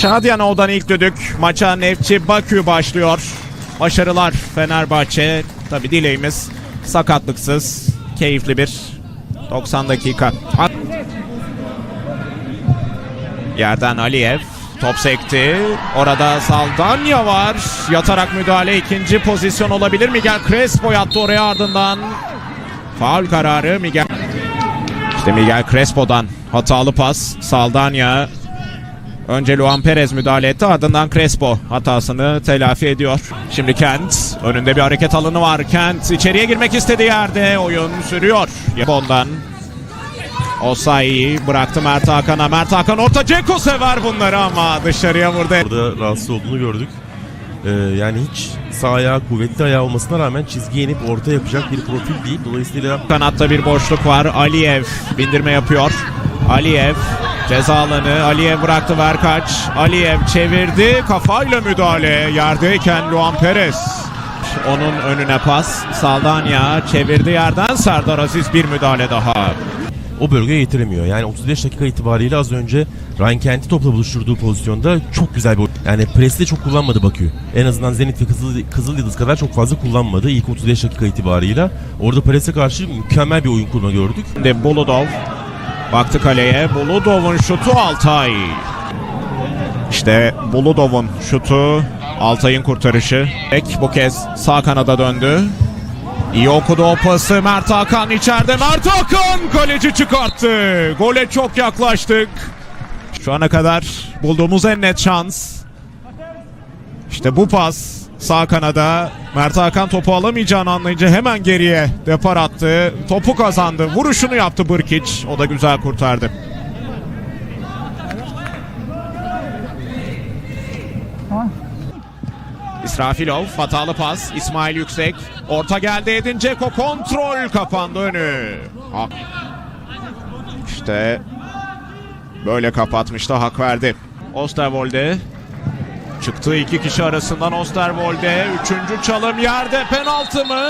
Şadyanov'dan ilk düdük. Maça Nefçi Bakü başlıyor. Başarılar Fenerbahçe. Tabi dileğimiz sakatlıksız, keyifli bir 90 dakika. Yerden Aliyev. Top sekti. Orada Saldanya var. Yatarak müdahale ikinci pozisyon olabilir. Miguel Crespo yattı oraya ardından. Faul kararı Miguel. İşte Miguel Crespo'dan hatalı pas. Saldanya Önce Luan Perez müdahale etti ardından Crespo hatasını telafi ediyor. Şimdi Kent önünde bir hareket alanı var. Kent içeriye girmek istediği yerde oyun sürüyor. Bondan Osayi bıraktı Mert Hakan'a. Mert Hakan orta Ceko sever bunları ama dışarıya vurdu. Burada rahatsız olduğunu gördük. Ee, yani hiç sağ ayağı kuvvetli ayağı olmasına rağmen çizgiye inip orta yapacak bir profil değil. Dolayısıyla Kanatta bir boşluk var. Aliyev bindirme yapıyor. Aliyev ceza alanı. Aliyev bıraktı Verkaç. Aliyev çevirdi. Kafayla müdahale. Yerdeyken Luan Perez. Onun önüne pas. Saldanya çevirdi yerden. Serdar Aziz bir müdahale daha. o bölgeye getiremiyor. Yani 35 dakika itibariyle az önce Ryan Kent'i topla buluşturduğu pozisyonda çok güzel bir yani preste çok kullanmadı Bakü. En azından Zenit ve Kızıl, Kızıl Yıldız kadar çok fazla kullanmadı ilk 35 dakika itibarıyla. Orada prese karşı mükemmel bir oyun kurma gördük. Şimdi Buludov baktı kaleye. Buludov'un şutu Altay. İşte Buludov'un şutu Altay'ın kurtarışı. Ek bu kez sağ kanada döndü. İyi okudu o pası. Mert Hakan içeride. Mert Hakan kaleci çıkarttı. Gole çok yaklaştık. Şu ana kadar bulduğumuz en net şans. İşte bu pas sağ kanada. Mert Hakan topu alamayacağını anlayınca hemen geriye depar attı. Topu kazandı. Vuruşunu yaptı Burkic. O da güzel kurtardı. İsrafilov hatalı pas. İsmail Yüksek. Orta geldi Edin Dzeko kontrol kapandı önü. Hak. İşte böyle kapatmıştı hak verdi. Osterwolde Çıktığı iki kişi arasından Osterwolde. Üçüncü çalım yerde penaltı mı?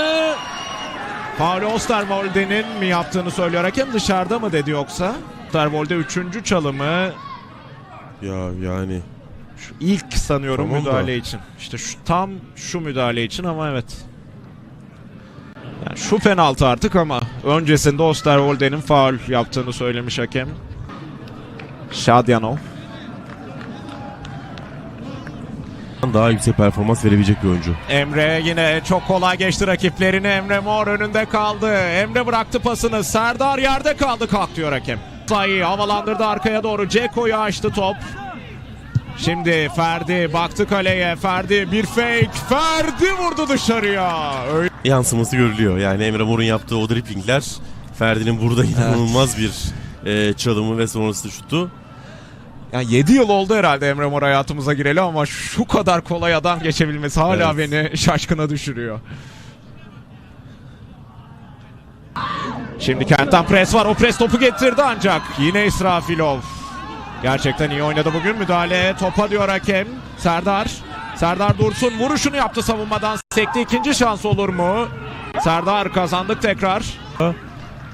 Faul Osterwolde'nin mi yaptığını söylüyor. Hakem dışarıda mı dedi yoksa? Osterwolde üçüncü çalımı Ya yani şu ilk sanıyorum Tamam da. müdahale için. İşte şu tam şu müdahale için ama evet. Yani şu penaltı artık ama öncesinde Osterwolde'nin faul yaptığını söylemiş hakem. Şadyanov. Daha yüksek performans verebilecek bir oyuncu. Emre yine çok kolay geçti rakiplerini. Emre Mor önünde kaldı. Emre bıraktı pasını. Serdar yerde kaldı kalk diyor hakem. Sayı havalandırdı arkaya doğru. Ceko'yu açtı top. Şimdi Ferdi baktı kaleye. Ferdi bir fake. Ferdi vurdu dışarıya. Öyle Yansıması görülüyor. Yani Emre Mor'un yaptığı o driplingler Ferdi'nin burada inanılmaz bir e, çalımı ve sonrası şutu. Yani 7 yıl oldu herhalde Emre Mor hayatımıza gireli ama şu kadar kolay adam geçebilmesi hala Evet. beni şaşkına düşürüyor. Şimdi Kent'ten pres var. O pres topu getirdi ancak. Yine İsrafilov. Gerçekten iyi oynadı bugün. Müdahale topa diyor hakem. Serdar. Serdar Dursun vuruşunu yaptı savunmadan. Sekti ikinci şans olur mu? Serdar kazandık tekrar.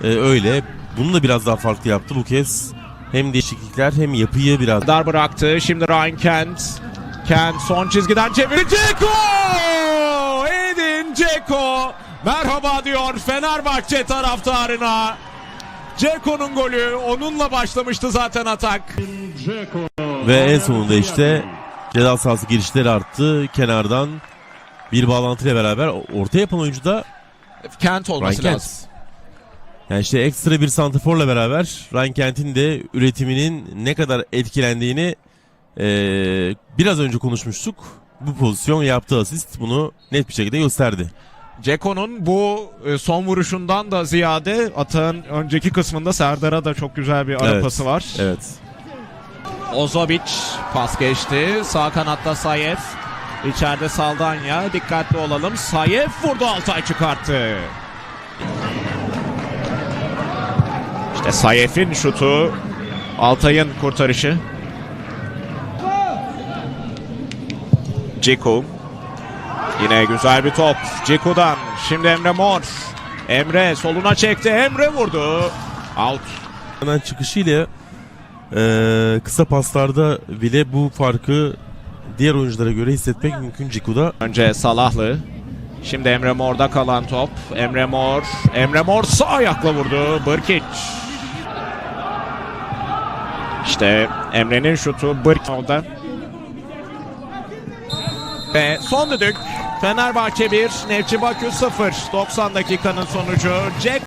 E, öyle. Bunu da biraz daha farklı yaptı bu kez. Hem değişiklikler hem yapıyı biraz Serdar bıraktı. Şimdi Ryan Kent. Kent son çizgiden çevirdi. Ceko! Edin Ceko. Merhaba diyor Fenerbahçe taraftarına. Ceko'nun golü onunla başlamıştı zaten atak. Ve en sonunda işte ceza sahası girişleri arttı. Kenardan bir bağlantıyla beraber orta yapan oyuncu da Kent olması Ryan lazım. Yani işte ekstra bir santraforla beraber Ryan Kent'in de üretiminin ne kadar etkilendiğini eee, biraz önce konuşmuştuk. Bu pozisyon yaptığı asist bunu net bir şekilde gösterdi. Ceko'nun bu e, son vuruşundan da ziyade atağın önceki kısmında Serdar'a da çok güzel bir ara Evet. pası var. Evet. Ozovic pas geçti. Sağ kanatta Sayev. İçeride Saldanya. Dikkatli olalım. Sayev vurdu Altay çıkarttı. İşte Sayev'in şutu. Altay'ın kurtarışı. Ciku. Yine güzel bir top. Ciku'dan. Şimdi Emre Mor. Emre soluna çekti. Emre vurdu. Out. Hemen çıkışıyla Ee, kısa paslarda bile bu farkı diğer oyunculara göre hissetmek mümkün Ciku'da. Önce Salahlı. Şimdi Emre Mor'da kalan top. Emre Mor. Emre Mor sağ ayakla vurdu. Bırkic. İşte Emre'nin şutu Bırkic'de. Ve son düdük. Fenerbahçe 1, Nefçi Bakü 0. 90 dakikanın sonucu. Jack